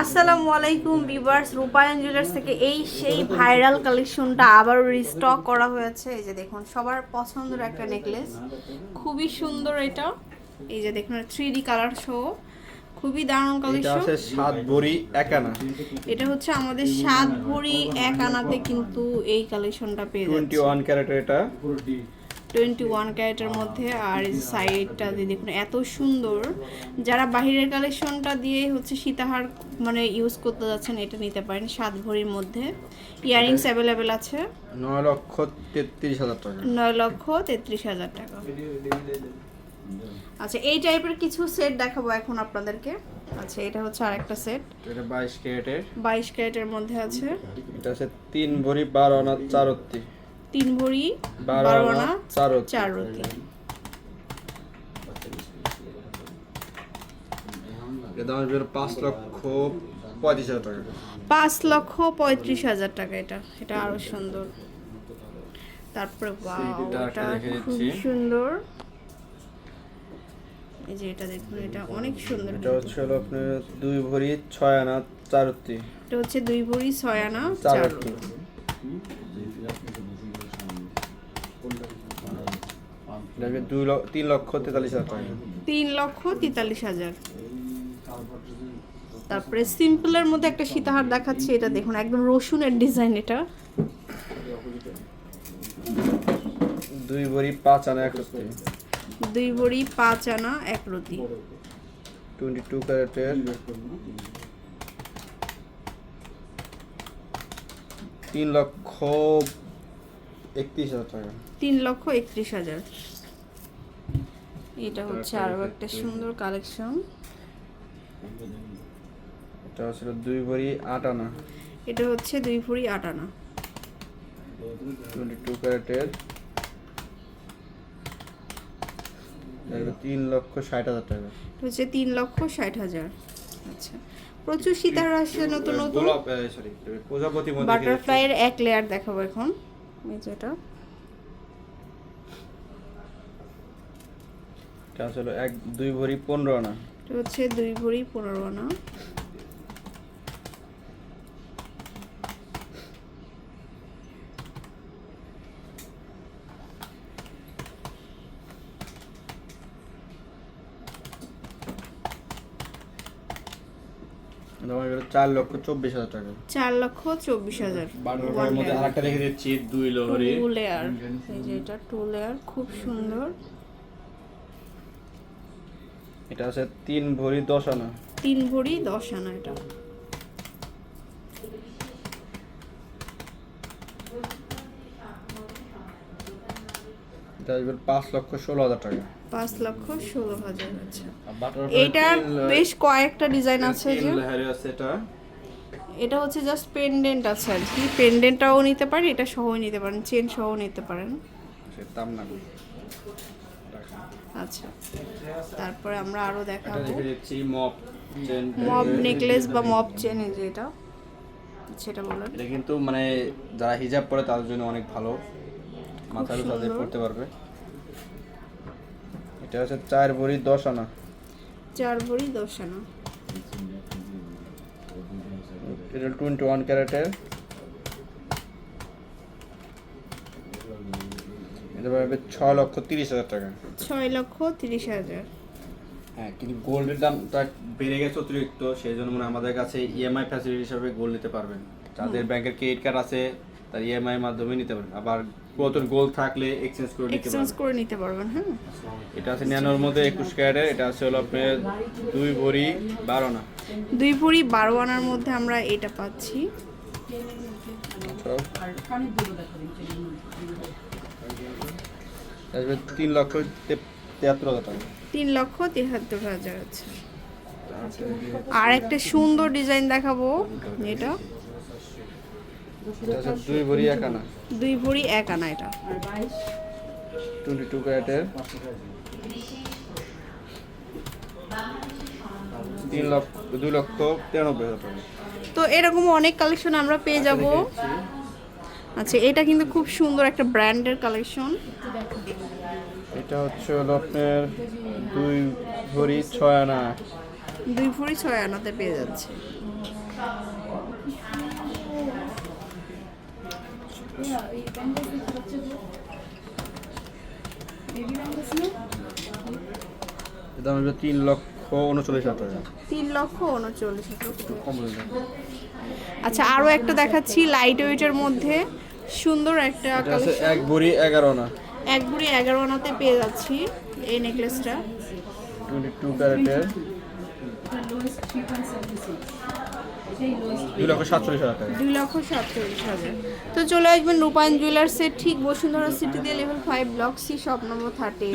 আসসালামু আলাইকুম বিভার্স রূপায়ণ জুয়েলার্স থেকে এই সেই ভাইরাল কালেকশনটা আবারও রিস্টক করা হয়েছে। এই যে দেখুন সবার পছন্দের একটা নেকলেস খুবই সুন্দর এটা। এই যে দেখুন থ্রি ডি কালার সহ খুবই দারুণ কালেকশন সাত বড়ি একানা এটা হচ্ছে আমাদের সাত ভরি এক আনাতে কিন্তু এই কালেকশনটা পেয়ে যাচ্ছে। ওয়ান ক্যারেটের এটা। টোয়েন্টি ওয়ান ক্যারেটের মধ্যে আর এই সাইডটা দিয়ে দেখুন এত সুন্দর। যারা বাহিরের কালেকশনটা দিয়ে হচ্ছে সীতাহার মানে ইউজ করতে যাচ্ছেন এটা নিতে পারেন সাত ভরির মধ্যে। ইয়ারিংস অ্যাভেলেবেল আছে। নয় লক্ষ তেত্রিশ হাজার টাকা। নয় লক্ষ তেত্রিশ হাজার টাকা। আচ্ছা এই টাইপের কিছু সেট দেখাবো এখন আপনাদেরকে। আচ্ছা এটা হচ্ছে আরেকটা সেট এটা বাইশ ক্যারেটের। বাইশ ক্যারেটের মধ্যে আছে। এটা আছে তিন ভরি বারো আনা চারত্তি তিন ভরি বারো আনা চার রতি পাঁচ লক্ষ পঁয়ত্রিশ হাজার টাকা। পাঁচ লক্ষ পঁয়ত্রিশ হাজার টাকা এটা। এটা আরও সুন্দর। তারপরে এটা দিচ্ছি। সুন্দর। এই যে এটা দেখুন এটা অনেক সুন্দর এটা হচ্ছে হলো আপনার দুই ভরি ছয় আনা চারত্তি এটা হচ্ছে দুই ভরি ছয় আনা চার চার রতি। রতি। এটা আসবে দুই তিন লক্ষ তেতাল্লিশ হাজার টাকা। তিন লক্ষ তেতাল্লিশ হাজার। তারপরে সিম্পলের মধ্যে একটা সীতাহার দেখাচ্ছি এটা দেখুন একদম রসুনের ডিজাইন এটা। দুই ভরি পাঁচ আনা একত্রিশ দুই ভরি পাঁচ আনা এক রতি। টোয়েন্টি টু ক্যারেটের। তিন লক্ষ একত্রিশ হাজার টাকা। তিন লক্ষ একত্রিশ হাজার। এটা হচ্ছে আরও একটা সুন্দর কালেকশন। এটা হচ্ছিল দুই ভরি আট আনা। এটা হচ্ছে দুই ভরি আট আনা। টোয়েন্টি টু ক্যারেটের তিন লক্ষ ষাট হাজার টাকা। হচ্ছে তিন লক্ষ ষাট হাজার। আচ্ছা। প্রচুর সীতার আসছে নতুন নতুন। গোলাপ সরি প্রজাপতি মধ্যে বাটারফ্লাইয়ের এক লেয়ার দেখাবো এখন। এই যেটা এটা হচ্ছিল এক দুই ভরি পনেরো আনা। এটা হচ্ছে দুই ভরি পনেরো আনা। চার লক্ষ চব্বিশ হাজার টাকা। চার লক্ষ চব্বিশ হাজার। মধ্যে আরেকটা রেখে দিচ্ছি দুই লহরি। টু লেয়ার এই যে এটা টু লেয়ার খুব সুন্দর। এটা আছে তিন ভরি দশ আনা। তিন ভরি দশ আনা এটা। এটা আসবে পাঁচ লক্ষ ষোলো হাজার টাকা। পাঁচ লক্ষ ষোলো হাজার আচ্ছা। ল- বেশ কয়েকটা ডিজাইন আছে যে। এটা। এটা হচ্ছে জাস্ট পেন্ডেন্ট আছে আর কি। পেন্ডেন্টটাও নিতে পারেন এটা সহই নিতে পারেন চেন সহ নিতে পারেন। সে দাম না আচ্ছা। তারপরে আমরা আরও দেখাবো। মপ মব নেকলেস বা মব চেন এই যে এটা। সেটা বলেন এটা কিন্তু মানে যারা হিজাব পরে তাদের জন্য অনেক ভালো। মাথার তাদের পড়তে পারবে। এটা হচ্ছে চার ভরি দশ আনা। চার ভরি দশ আনা। এটা টোয়েন্টি ওয়ান ক্যারেটের। এটা পাবে ছয় লক্ষ তিরিশ হাজার টাকা। ছয় লক্ষ তিরিশ হাজার। হ্যাঁ কিন্তু গোল্ডের দামটা বেড়ে গেছে অতিরিক্ত সেই জন্য মানে আমাদের কাছে ইএমআই ফ্যাসিলিটি হিসাবে গোল্ড নিতে পারবেন। যাদের ব্যাংকের ক্রেডিট কার্ড আছে তার ইএমআই মাধ্যমে নিতে পারবেন। আবার পুরাতন গোল্ড থাকলে এক্সচেঞ্জ করে নিতে এক্সচেঞ্জ করে নিতে পারবেন হ্যাঁ। এটা আছে ন্যানোর মধ্যে একুশ ক্যারেটের এটা আছে হলো আপনার দুই ভরি বারো না দুই ভরি বারো আনার মধ্যে আমরা এটা পাচ্ছি। তো আসবে তিন লক্ষ তে- তেহাত্তর হাজার টাকা। তিন লক্ষ তিহাত্তর হাজার আছে আর একটা সুন্দর ডিজাইন দেখাবো এটা। এটা দুই ভরি এক আনা। দুই ভরি এক আনা এটা। টোয়েন্টি টু ক্যারেটের। তিন লক্ষ দুই লক্ষ তিরানব্বই হাজার টাকা। তো এরকম অনেক কালেকশন আমরা পেয়ে যাব। আচ্ছা এটা কিন্তু খুব সুন্দর একটা ব্র্যান্ডের কালেকশন। এটা হচ্ছে হলো আপনার দুই ভরি ছয় আনা। দুই ভরি ছয় আনাতে পেয়ে যাচ্ছে। দাম হলো তিন লক্ষ উনচল্লিশ হাজার। তিন লক্ষ উনচল্লিশ হাজার। আচ্ছা আরও একটা দেখাচ্ছি লাইট ওয়েটের মধ্যে। সুন্দর একটা এক ভরি এগারো আনা। এক ভরি এগারো আনাতে পেয়ে যাচ্ছি এই নেকলেসটা টোয়েন্টি টু ক্যারেটের তো চলে আসবেন রূপায়ণ জুয়েলার্সের ঠিক বসুন্ধরা সিটিতে level five block C shop number thirty